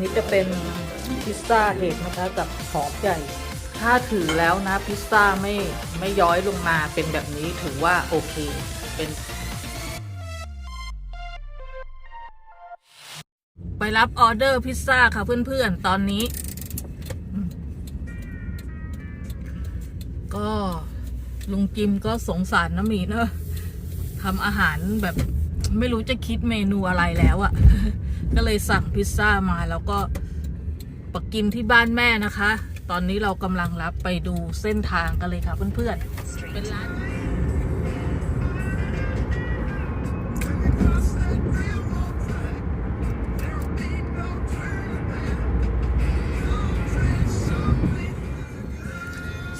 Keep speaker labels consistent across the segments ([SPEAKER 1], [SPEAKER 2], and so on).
[SPEAKER 1] นี้จะเป็นพิซซ่าเห็ดนะคะกับหอมใหญ่ ถ้าถือแล้วนะพิซซ่าไม่ไม่ย้อยลงมาเป็นแบบนี้ถือว่าโอเค เป็น ไปรับออเดอร์พิซซ่าค่ะเพื่อนๆ ตอนนี้ ก็ลุงจิมก็สงสารน้ำหมีเนอะทำอาหารแบบไม่รู้จะคิดเมนูอะไรแล้วอะ ก็เลยสั่งพิซซ่ามาแล้วก็ปักกินที่บ้านแม่นะคะ ตอนนี้เรากำลังรับไปดูเส้นทางกันเลยค่ะเพื่อนๆเป็นร้าน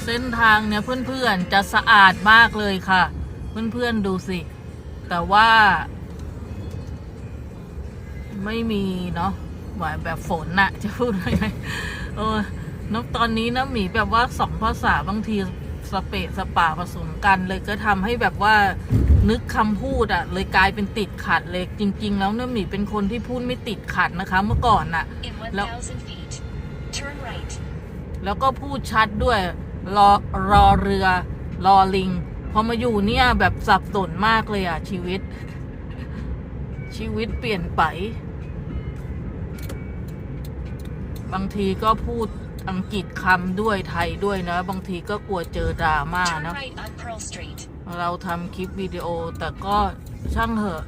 [SPEAKER 1] เส้นทางเนี่ยเพื่อนๆจะสะอาดมากเลยค่ะ เพื่อนๆดูสิ แต่ว่า ไม่มีเนาะหวานแบบฝนน่ะ จะพูดยังไงเออน้ำตอนนี้น้ำหมีแบบว่าสองภาษาบางทีสเปะสปาผสมกันเลยก็ทำให้แบบว่านึกคำพูดอะเลยกลายเป็นติดขัดเลยจริง ๆ แล้วน้ำหมีเป็นคนที่พูดไม่ติดขัดนะคะ เมื่อก่อนน่ะ
[SPEAKER 2] In
[SPEAKER 1] แล้ว
[SPEAKER 2] 1,000 feet, turn right.
[SPEAKER 1] แล้วก็พูดชัดด้วยรอรอเรือ รอลิง พอมาอยู่เนี่ยแบบสับสนมากเลยอะ ชีวิต ชีวิตเปลี่ยนไป บางทีก็พูดอังกฤษคำด้วยไทยด้วยนะ บางทีก็กลัวเจอดราม่า
[SPEAKER 2] Turn
[SPEAKER 1] นะ
[SPEAKER 2] right on Pearl Street.
[SPEAKER 1] เราทำคลิปวิดีโอแต่ก็ช่างเหอะ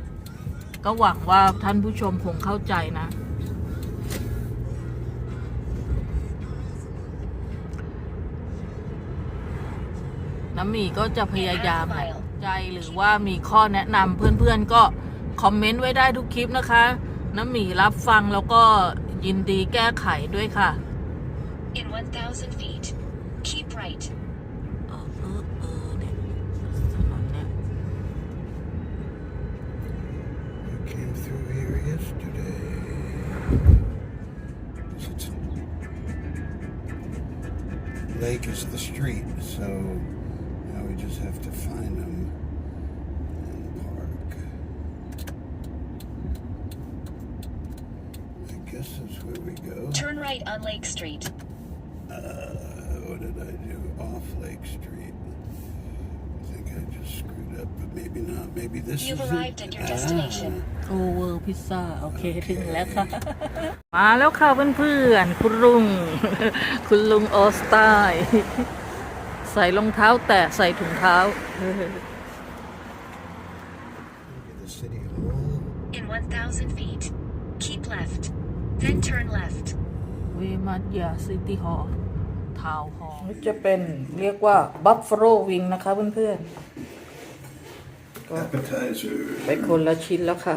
[SPEAKER 1] ก็หวังว่าท่านผู้ชมคงเข้าใจนะ น้ำหมีก็จะพยายามแหละใจหรือว่ามีข้อแนะนำเพื่อนๆก็คอมเมนต์ไว้ได้ทุกคลิปนะคะ น้ำหมีรับฟังแล้วก็ ยินดีแก้ไขด้วยค่ะ
[SPEAKER 2] In 1,000 feet, keep right.
[SPEAKER 1] เออเออเออเนี่ยถนนเนี่ย
[SPEAKER 3] I came through here yesterday. It's- Lake is the street, so now we just have to find them Where we go.
[SPEAKER 2] Turn right on Lake Street.
[SPEAKER 3] Uh, what did I do? Off Lake Street. I think I just screwed up, but maybe not. Maybe this
[SPEAKER 2] You've
[SPEAKER 3] is it.
[SPEAKER 2] arrived at your destination.
[SPEAKER 1] โอเวอร์พิซซ่าโอเคถึงแล้วค่ะ มาแล้วค่ะเพื่อนๆคุณลุง คุณลุงออสไตล์ใส่รองเท้าแตะใส่ถุงเท้า
[SPEAKER 3] Look at the city hall.
[SPEAKER 2] In 1,000 feet, keep left. Then turn left.
[SPEAKER 1] เวมัดยาซิตี้ฮอลทาวฮอลจะเป็นเรียกว่าบัฟฟ a โ o วิงนะคะเพื่อน
[SPEAKER 3] Appetizer.
[SPEAKER 1] ๆไปคนละชิ้นแล้วค่ะ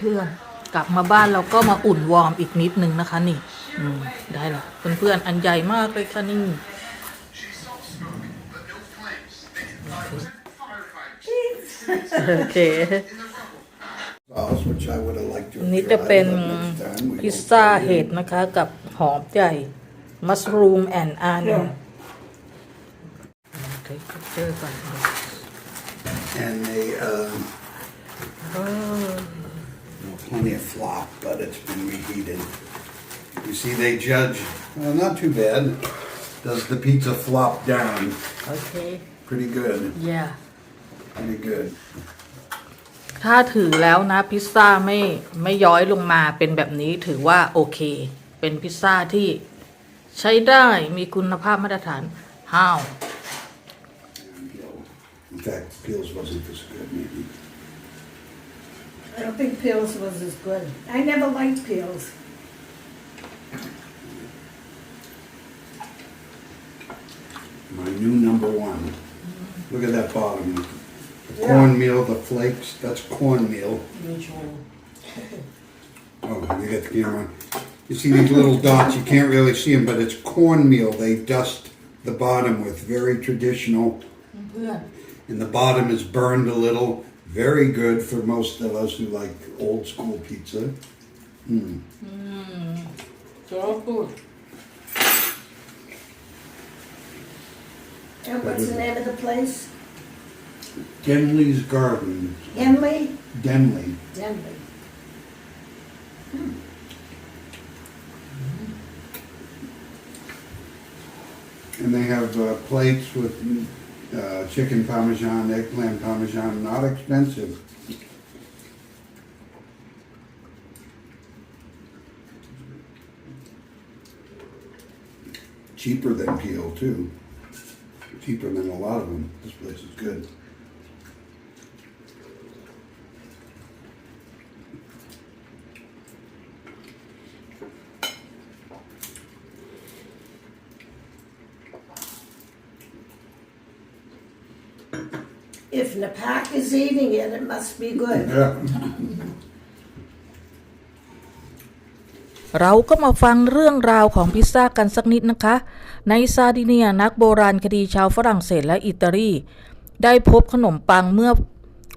[SPEAKER 1] เพื่อนๆกลับมาบ้านเราก็มาอุ่นวอร์มอีกนิดนึงนะคะนี่อืมได้ละเพื่อนๆอันใหญ่มากเลยค่ะนี่โอเค
[SPEAKER 3] Sauce, which I would have liked to
[SPEAKER 1] อัน
[SPEAKER 3] have
[SPEAKER 1] นี้จะ
[SPEAKER 3] tried,
[SPEAKER 1] เป็น
[SPEAKER 3] but next time we
[SPEAKER 1] พิซ
[SPEAKER 3] don't
[SPEAKER 1] ซ่า
[SPEAKER 3] try
[SPEAKER 1] เห็ด
[SPEAKER 3] it.
[SPEAKER 1] นะคะ กับหอมใหญ่มัสรูมแอนด์อาร์นเจอก่อน
[SPEAKER 3] And they, um,
[SPEAKER 1] เออ
[SPEAKER 3] well, plenty of flop, but it's been reheated. You see, they judge, well, not too bad. Does the pizza flop down?
[SPEAKER 1] โอเค
[SPEAKER 3] Pretty good.
[SPEAKER 1] yeah
[SPEAKER 3] Pretty good.
[SPEAKER 1] ถ้าถือแล้วนะพิซซ่าไม่ไม่ย้อยลงมาเป็นแบบนี้ถือว่าโอเค เป็นพิซซ่าที่ใช้ได้มีคุณภาพมาตรฐานห้าว
[SPEAKER 3] In fact, Peels wasn't this good, maybe.
[SPEAKER 4] I don't think Peels was as good. I never liked Peels.
[SPEAKER 3] My new number one. Look at that bottom. cornmeal, the flakes, that's cornmeal. Oh, you got the camera on. You see these little dots, you can't really see them, but it's cornmeal. They dust the bottom with very traditional, and the bottom is burned a little. Very good for most of us who like old school pizza.
[SPEAKER 1] Mmm, So good.
[SPEAKER 4] And what's the name of the place?
[SPEAKER 3] Denley's Garden.
[SPEAKER 4] Denley?
[SPEAKER 3] Denley.
[SPEAKER 4] Denley. Hmm.
[SPEAKER 3] And they have uh, plates with uh, chicken parmesan, eggplant parmesan, not expensive. Cheaper than Peel too. Cheaper than a lot of them. This place is good.
[SPEAKER 4] If Napak is eating it, it must be good.
[SPEAKER 3] Yeah.
[SPEAKER 1] เราก็มาฟังเรื่องราวของพิซซ่ากันสักนิดนะคะ ในซาร์ดิเนียนักโบราณคดีชาวฝรั่งเศสและอิตาลีได้พบขนมปังเมื่อ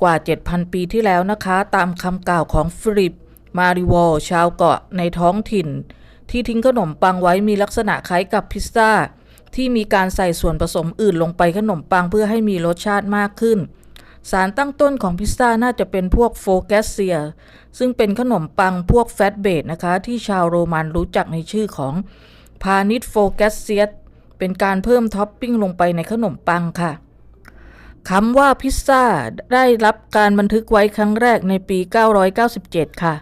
[SPEAKER 1] กว่า 7,000 ปีที่แล้วนะคะ ตามคำกล่าวของฟิลิป มาริวอลชาวเกาะในท้องถิ่น ที่ทิ้งขนมปังไว้มีลักษณะคล้ายกับพิซซ่า ที่มีการใส่ส่วนผสมอื่นลงไปขนมปังเพื่อให้มีรสชาติมากขึ้น สารตั้งต้นของพิซซ่าน่าจะเป็นพวกโฟแกสเซีย ซึ่งเป็นขนมปังพวกแฟตเบดนะคะ ที่ชาวโรมันรู้จักในชื่อของพานิชโฟแกสเซียเป็นการเพิ่มท็อปปิ้งลงไปในขนมปังค่ะคำว่าพิซซ่าได้รับการบันทึกไว้ครั้งแรกในปี 997 ค่ะ